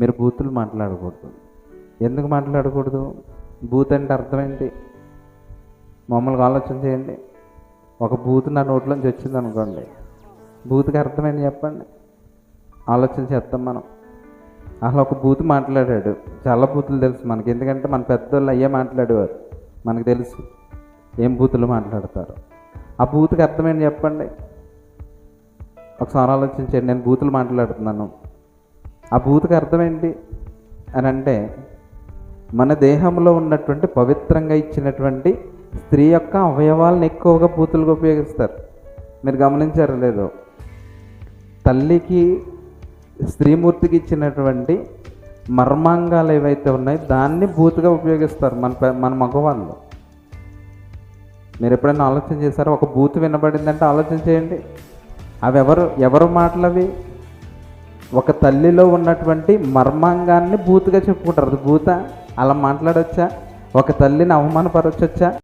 మీరు బూతులు మాట్లాడకూడదు. ఎందుకు మాట్లాడకూడదు? బూత్ అంటే అర్థం ఏంటి? మామూలుగా ఆలోచన చేయండి. ఒక బూత్ నా నోట్లోంచి వచ్చింది అనుకోండి. బూత్కి అర్థమైంది చెప్పండి? ఆలోచన చేస్తాం మనం. అసలు ఒక బూత్ మాట్లాడాడు. చాలా బూతులు తెలుసు మనకి. ఎందుకంటే మన పెద్దోళ్ళు అయ్యే మాట్లాడేవారు. మనకు తెలుసు ఏం బూతులు మాట్లాడతారు. ఆ బూత్కి అర్థమైంది చెప్పండి? ఒకసారి ఆలోచించండి. నేను బూతులు మాట్లాడుతున్నాను. ఆ బూత్కి అర్థం ఏంటి అని అంటే మన దేహంలో ఉన్నటువంటి పవిత్రంగా ఇచ్చినటువంటి స్త్రీ యొక్క అవయవాలను ఎక్కువగా బూతులుగా ఉపయోగిస్తారు. మీరు గమనించారో లేదో? తల్లికి స్త్రీమూర్తికి ఇచ్చినటువంటి మర్మాంగాలు ఏవైతే ఉన్నాయో దాన్ని బూతుగా ఉపయోగిస్తారు మన మన మగవాళ్ళు. మీరు ఎప్పుడైనా ఆలోచన చేశారో? ఒక బూత్ వినబడిందంటే ఆలోచన చేయండి. అవి ఎవరు ఎవరు మాటలవి? ఒక తల్లిలో ఉన్నటువంటి మర్మాంగాన్ని బూతుగా చెప్పుకుంటారు. అది బూత అలా మాట్లాడొచ్చా? ఒక తల్లిని అవమానపరచొచ్చా?